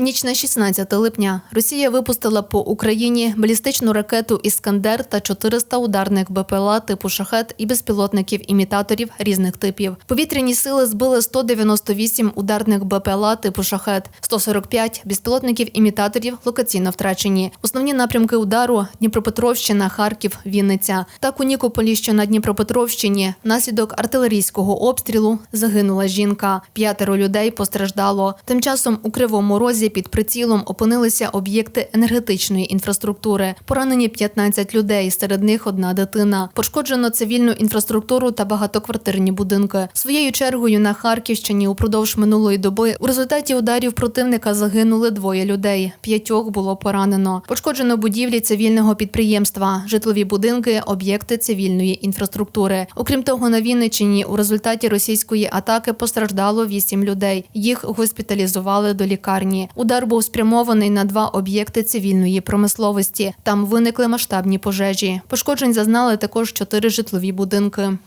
У ніч на 16 липня Росія випустила по Україні балістичну ракету Іскандер та 400 ударних БПЛА типу шахет і безпілотників-імітаторів різних типів. Повітряні сили збили 198 ударних БПЛА типу шахет, 145 безпілотників-імітаторів локаційно втрачені. Основні напрямки удару Дніпропетровщина, Харків, Вінниця. Так у Нікополі, що на Дніпропетровщині, внаслідок артилерійського обстрілу загинула жінка. П'ятеро людей постраждало. Тим часом у Кривому Розі під прицілом опинилися об'єкти енергетичної інфраструктури. Поранені 15 людей, серед них одна дитина. Пошкоджено цивільну інфраструктуру та багатоквартирні будинки. Своєю чергою на Харківщині упродовж минулої доби у результаті ударів противника загинули двоє людей. П'ятьох було поранено. Пошкоджено будівлі цивільного підприємства, житлові будинки, об'єкти цивільної інфраструктури. Окрім того, на Вінниччині у результаті російської атаки постраждало вісім людей. Їх госпіталізували до лікарні. Удар був спрямований на два об'єкти цивільної промисловості. Там виникли масштабні пожежі. Пошкоджень зазнали також чотири житлові будинки.